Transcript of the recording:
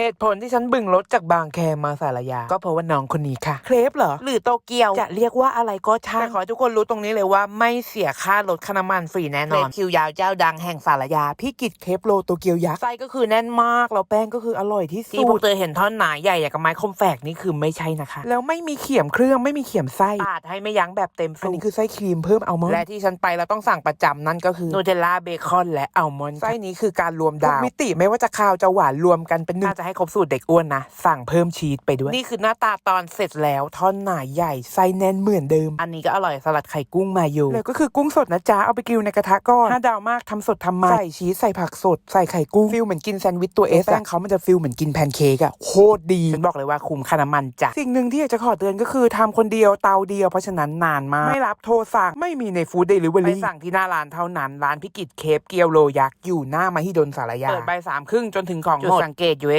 เหตุผลที่ฉันบึงรถจากบางแคมาสารยา ก็เพราะว่าน้องคนนี้ค่ะ เครปเหรอ หรือโตเกียว จะเรียกว่าอะไรก็ช่างแต่ขอให้ทุกคนรู้ตรงนี้เลยว่าไม่เสียค่ารถค่าน้ำมันฟรีแน่นอนคิวยาวเจ้าดังแห่งสารยาพี่กิจเครปโลโตเกียวยักษ์ไส้ก็คือแน่นมากแล้วแป้งก็คืออร่อยที่สุดที่พวกเธอเห็นท่อนหนาใหญ่อย่างกับไม้คมแฝกนี่คือไม่ใช่นะคะ แล้วไม่มีเขียมเครื่องไม่มีเขียมไส้ปาดให้ไม่ยั้งแบบเต็มสูบอันนี้คือไส้ครีมเพิ่มอัลมอนด์และที่ฉันไปแล้วต้องสั่งประจำนั่นก็คือนูเทลล่าเบคอนและอัลมอนด์ไส้นี้คือการรวมดาวมิติไม่ว่าจะคาวจะหวานรวมกันเป็นหนึ่งถ้าจะให้ครบสูตรเด็กอ้วนนะ สั่งเพิ่มชีสไปด้วย นี่คือหน้าตาตอนเสร็จแล้วท่อนหนาใหญ่ไส้แน่นเหมือนเดิม อันนี้ก็อร่อยสลัดไข่กุ้งมาโยแล้วก็คือกุ้งสดนะจ๊ะเอาไปกริลในกระทะก่อนห้าดาวมากทำสดทำมาใส่ชีสใส่ผักสดใส่ไข่กุ้งฟิลเหมือนกินแซนด์วิชตัวเอสแป้งเขามันจะฟิลเหมือนกินแพนเค้กอะโคตรดีฉันบอกเลยว่าคุ้มค่าน้ำมันจ้ะสิ่งหนึ่งที่อยากจะขอเตือนก็คือทำคนเดียวเตาเดียวเพราะฉะนั้นนานมากไม่รับโทรสั่งไม่มีในฟู้ดเดลิเวอรี่ไปสั่งที่หน้าร้านเท่านั้นร้านพิกิตเคฟเกียวโลยักษ์อยู่หน้ามาฮิดนสารยาเปิดใบายสามครึ่งจนถึงของหมดจุดสังเกตอยู่